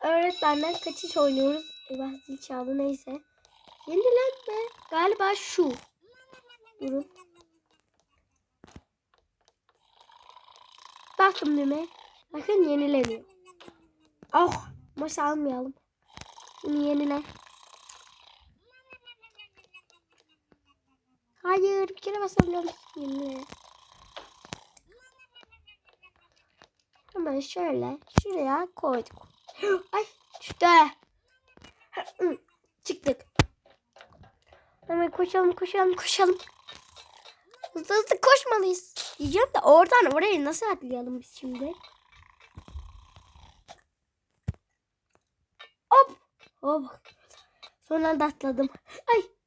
öğretmenden kaçış oynuyoruz. Eyvah zil çaldı neyse. Yenilenme. Galiba şu. Durun. Bastım düğmeye. Bakın yenileniyor. Oh. Maç almayalım. Bunu yenile. Hayır bir kere basabiliyor musun? Yenile. Hemen şöyle şuraya koyduk. Ay düştü. Çıktık. Hemen koşalım koşalım koşalım. Hızlı hızlı koşmalıyız. Diyeceğim de oradan oraya nasıl atlayalım biz şimdi? Hop. Hop. Son anda atladım. Ay.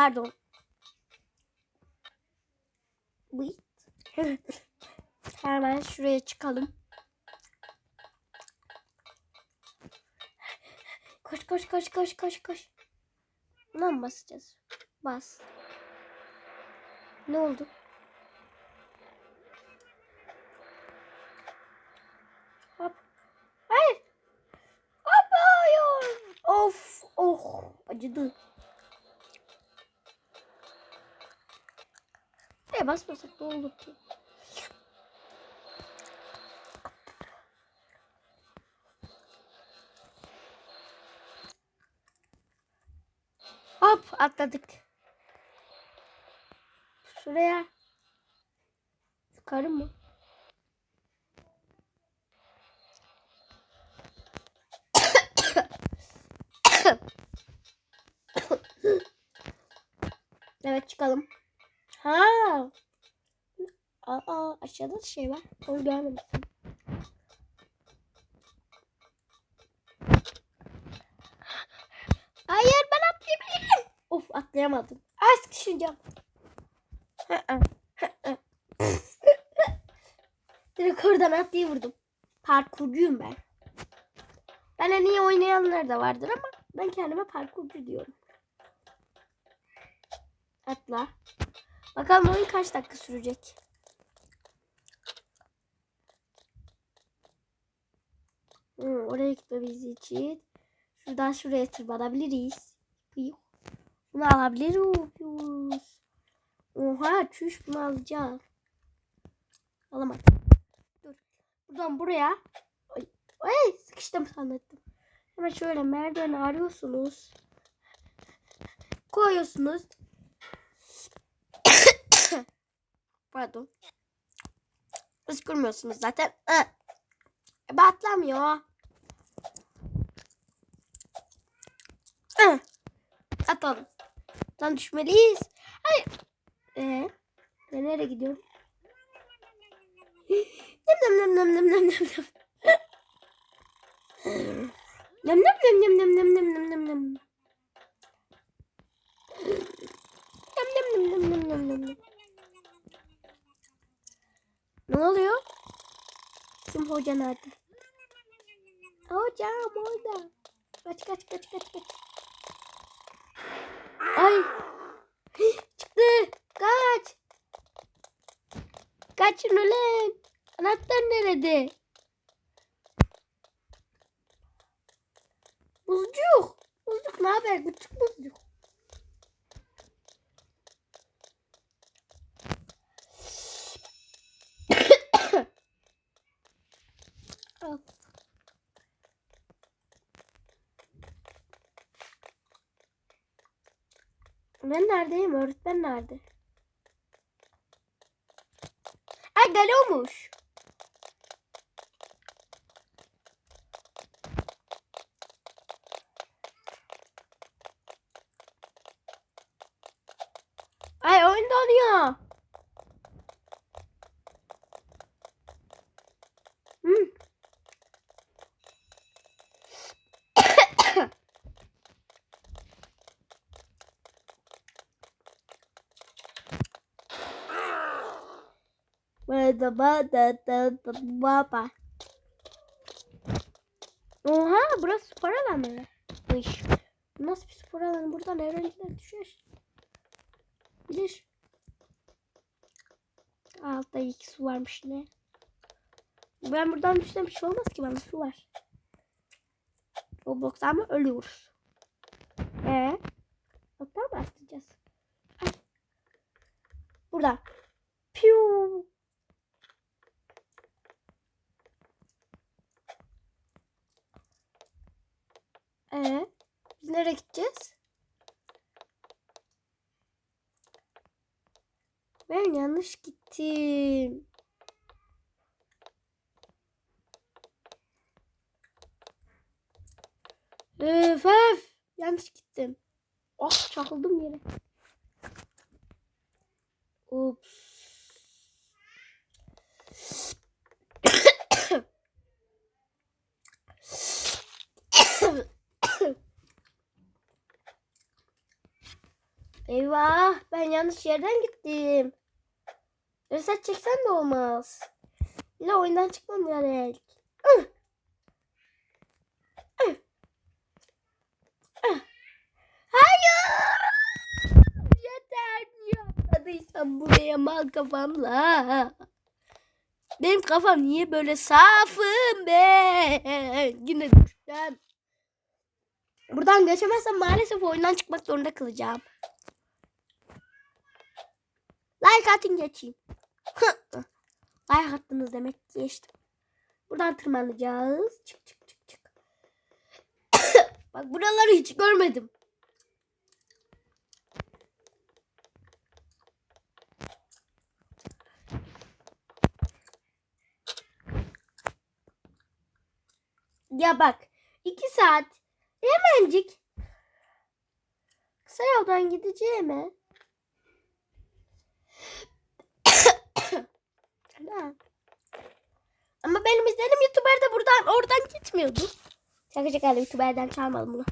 Pardon. Bıyık. Hemen şuraya çıkalım. Koş koş koş koş koş koş. Buna mı basacağız? Bas. Ne oldu? Hop. Hayır. Hop hayır. Of. Oh. Acıdı. Basmasak ne olur ki? Hop atladık. Şuraya. Yukarı mı? evet çıkalım. Ha. Aa aşağıda da şey var. Onu görmemişsin. Hayır ben atlayabilirim. Of atlayamadım. Ay sıkışacağım. Direkt oradan atlayıvurdum. Parkurcuyum ben. Ben en iyi oynayanlar da vardır ama ben kendime parkurcu diyorum. Atla. Bakalım oyun kaç dakika sürecek. Hmm, oraya gitmemiz için şuradan şuraya tırmanabiliriz. Bunu alabiliriz. Oha çüş bunu alacağız. Alamadım. Dur. Buradan buraya. Ay, ay sıkıştım sandım. Hemen şöyle merdiveni arıyorsunuz. Koyuyorsunuz. Pardon. Siz görmüyorsunuz zaten. Hı. E, Batlamıyor. Hı. Atalım. Lan düşmeliyiz. Hayır. Ee, nereye gidiyorum? Nem nem nem nem nem nem. Nem nem nem nem nem nem nem nem nem nem. Nem nem nem nem nem nem nem nem. Ne oluyor? Bizim hoca nerede? Hocam orada. Kaç kaç kaç kaç kaç. Ay. Çıktı. Kaç. Kaçın ulan. Anahtar nerede? Buzcuk. Buzcuk ne haber? Küçük buzcuk. Ben neredeyim? Öğretmen nerede? Ay galomuş. Ay oyun donuyor. Hmm. Bada da da baba. Oha burası spor alanı. Mış. Nasıl bir spor alanı? Buradan öğrenciler düşer. Bilir. Altta iki su varmış ne? Ben buradan düşsem bir şey olmaz ki bana su var. Roblox ama ölüyoruz. Ee? Hatta mı atlayacağız? Ay. Burada. Piu. Ee, biz nereye gideceğiz? Ben yanlış gittim. Öf öf. Yanlış gittim. Oh çakıldım yere. Ups. Eyvah ben yanlış yerden gittim. Reset çeksen de olmaz. Yine oyundan çıkmam gerek. Hayır. Yeter niye atladıysam buraya mal kafamla. Benim kafam niye böyle safım be? Yine düştüm. Buradan geçemezsem maalesef oyundan çıkmak zorunda kalacağım. Like atın geçeyim. like attınız demek geçtim. Buradan tırmanacağız. Çık çık çık çık. Bak buraları hiç görmedim. Ya bak. iki saat. Hemencik. Kısa yoldan gideceğime. Ha. Ama benim izlediğim YouTuber de buradan oradan gitmiyordu. Şaka şaka YouTuber'den çalmadım bunu.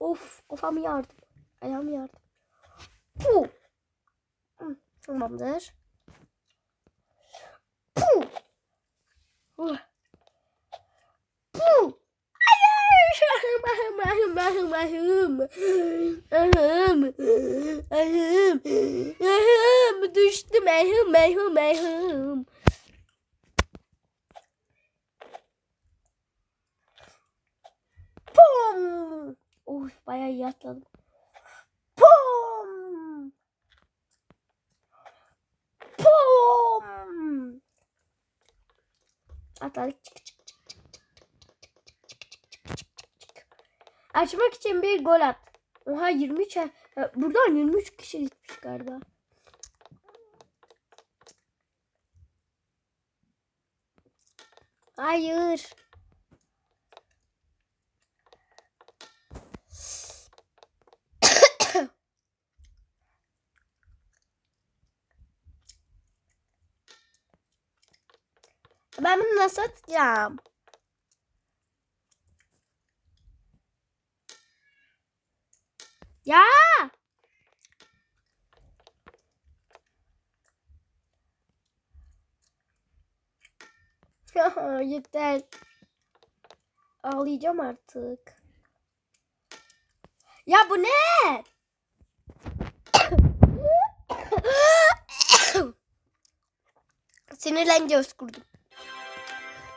of kafam yardım. Ayağım yardım. Puh. Tamamdır. iyi atladım. Pum! Pum! Atladık. Çık çık çık çık çık çık Açmak için bir gol at. Oha 23 e, buradan 23 kişi gitmiş galiba. Hayır. Ben bunu nasıl atacağım? Ya! Yeter. Ağlayacağım artık. Ya bu ne? Sinirlenince öskürdüm.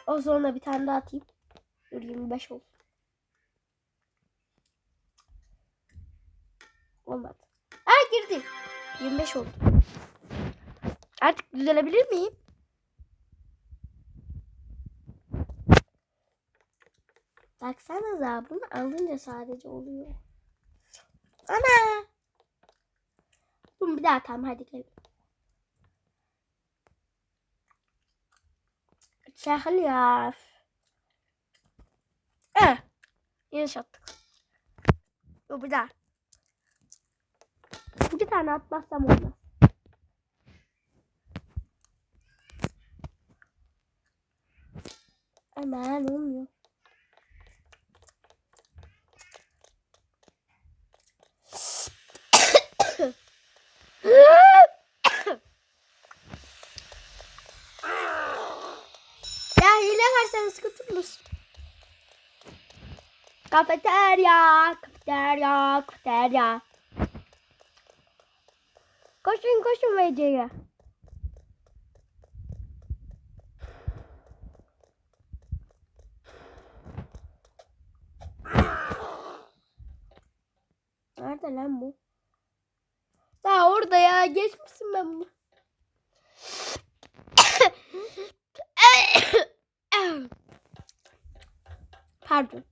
O sonra bir tane daha atayım. Dur 25 olsun. Olmadı. Ha girdi. 25 oldu. Artık düzelebilir miyim? Baksanıza bunu alınca sadece oluyor. Ana. Bunu bir daha atalım hadi gel. Sachen ja. Ee, yanlış attık. Yo bir daha. İki tane atmazsam olmaz. Hemen olmuyor. varsa sıkıntı Kafeterya, kafeterya, kafeterya. Koşun koşun VC'ye. Nerede lan bu? Daha orada ya. Geçmişsin ben bunu. Pardon.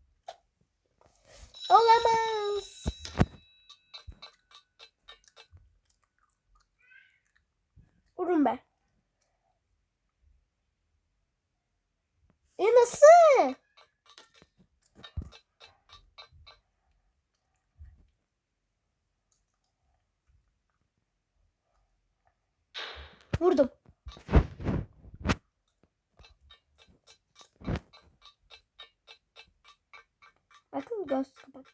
Olamaz. Vurun be. E nasıl? Vurdum. Bakın göz kapak.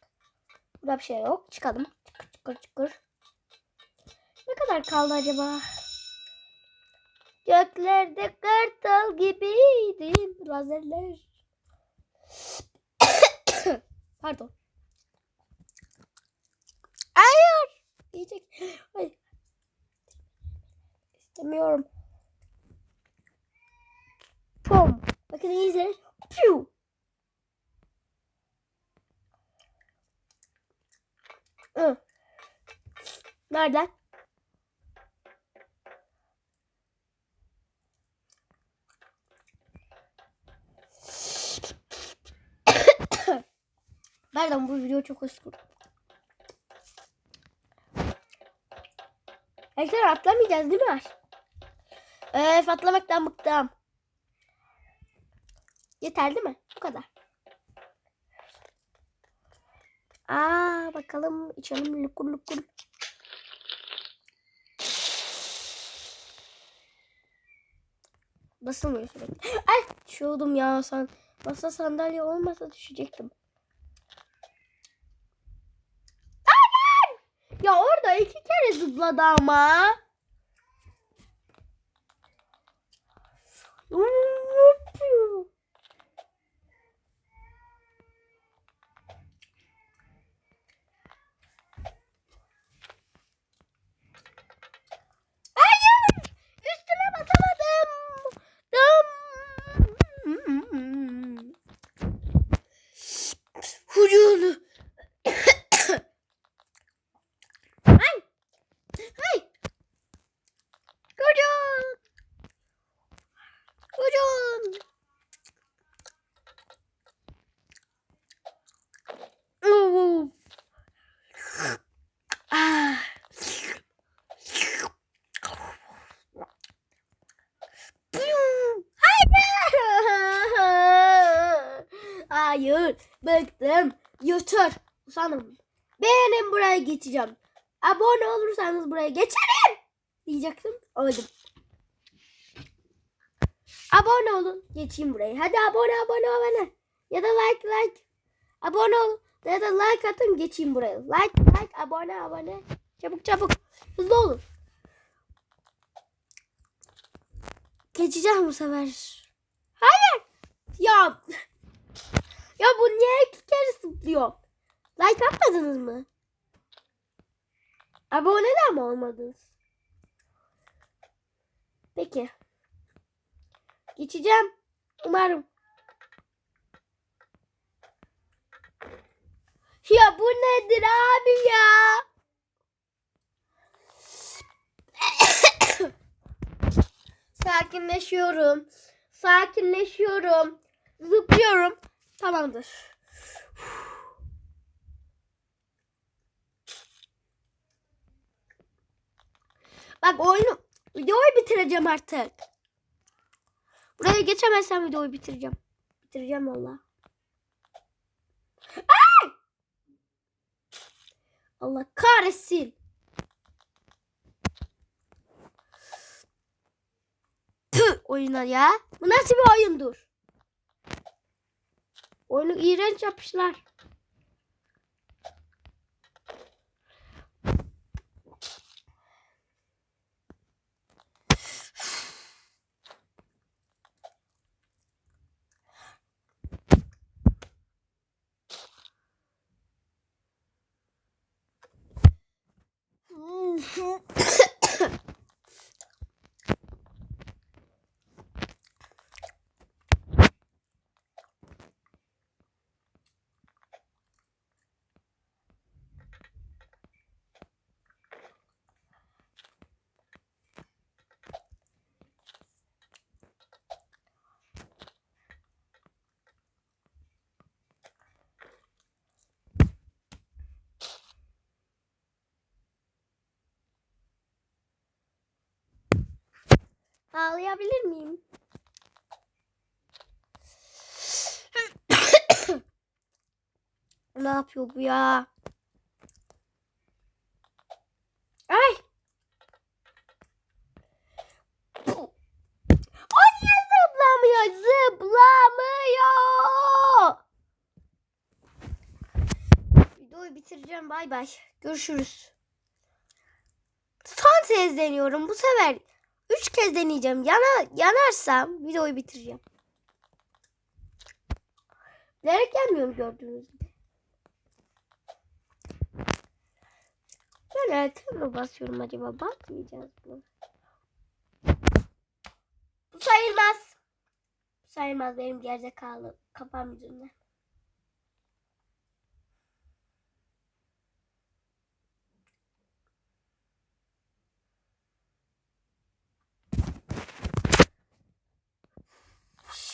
Burada bir şey yok. Çıkalım. Çıkır çıkır çıkır. Ne kadar kaldı acaba? Göklerde kartal gibiydim. Lazerler. Pardon. Hayır. Yiyecek. Hayır. İstemiyorum. Pom. Bakın izleyin. Piu. Hı. Nereden? Pardon bu video çok ıskur. Arkadaşlar atlamayacağız değil mi? Öf atlamaktan bıktım. Yeter değil mi? Bu kadar. Aa bakalım içelim lukur lukur. Basılmıyor sürekli. Ay düşüyordum ya san. Masa sandalye olmasa düşecektim. Hayır! Ya orada iki kere zıpladı ama. Ne Hayır. Bıktım. Yeter. Usandım. Beğenin buraya geçeceğim. Abone olursanız buraya geçerim. Diyecektim. Öldüm. Abone olun. Geçeyim burayı. Hadi abone abone abone. Ya da like like. Abone olun. Ya da like atın geçeyim buraya. Like like abone abone. Çabuk çabuk. Hızlı olun. Geçeceğim bu sefer. Hayır. Ya. Ya bu niye iki kere zıplıyor? Like atmadınız mı? Abone de mi olmadınız? Peki. Geçeceğim. Umarım. Ya bu nedir abi ya? Sakinleşiyorum. Sakinleşiyorum. Zıplıyorum. Tamamdır. Bak oyunu videoyu bitireceğim artık. Buraya geçemezsem videoyu bitireceğim. Bitireceğim valla. Allah kahretsin. Tüh oyuna ya. Bu nasıl bir oyundur? Oyunu iğrenç yapmışlar. Ağlayabilir miyim? ne yapıyor bu ya? Ay. O niye zıplamıyor? Zıplamıyor. Videoyu bitireceğim. Bay bay. Görüşürüz. Son kez deniyorum. Bu sefer kez deneyeceğim. Yana, yanarsam videoyu bitireceğim. Bilerek gelmiyorum gördüğünüz gibi. Ben erken basıyorum acaba? Basmayacağız mı? Bu sayılmaz. Bu sayılmaz benim gerizekalı kafam yüzünden.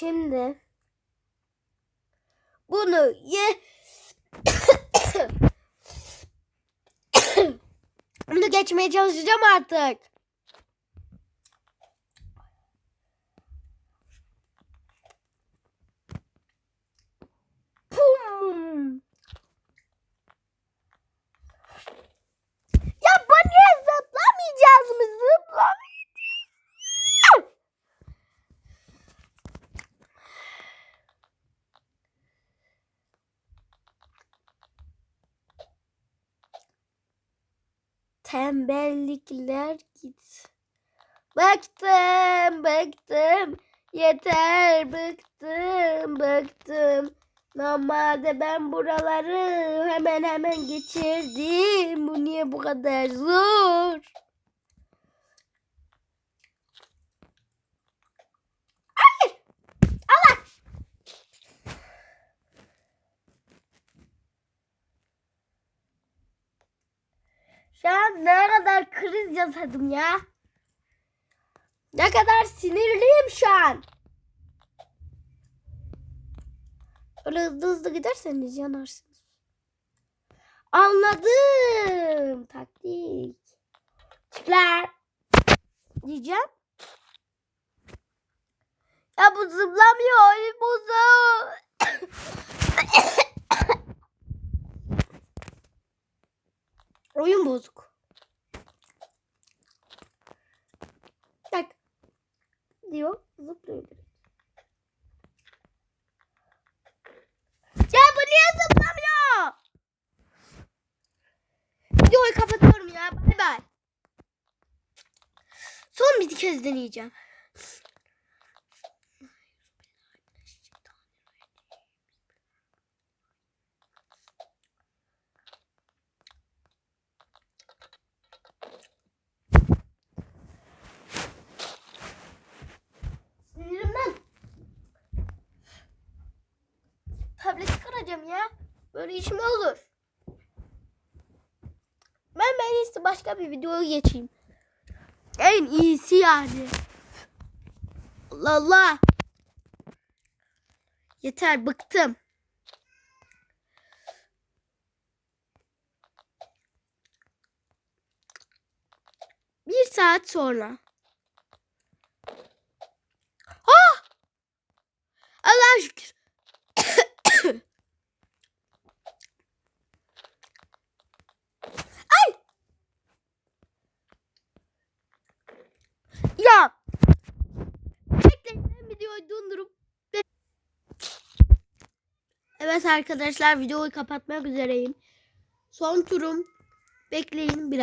Şimdi bunu ye bunu geçmeye çalışacağım artık. Pum. Ya bu niye zıplamayacağız mı? Zıplamayacağız. Tembellikler git. Bıktım, bıktım. Yeter, bıktım, bıktım. Normalde ben buraları hemen hemen geçirdim. Bu niye bu kadar zor? Hayır. Allah. Şu an ne kadar kriz yaşadım ya. Ne kadar sinirliyim şu an. Öyle hızlı hızlı giderseniz yanarsınız. Anladım. Taktik. Çıklar. Diyeceğim. Ya bu zıplamıyor. Oyun bozuk. Oyun bozuk. Bak. Diyor. Zıplıyor. Ya bu niye zıplamıyor? Videoyu kapatıyorum ya. Bay bay. Son bir kez deneyeceğim. Tableti kıracağım ya. Böyle iş mi olur? Ben ben iyisi başka bir videoya geçeyim. En iyisi yani. Allah. Yeter bıktım. Bir saat sonra. Ah! Allah'a şükür. Ay! Ya. Bekleyin ben videoyu dondurup. Evet arkadaşlar videoyu kapatmak üzereyim. Son turum. Bekleyin biraz.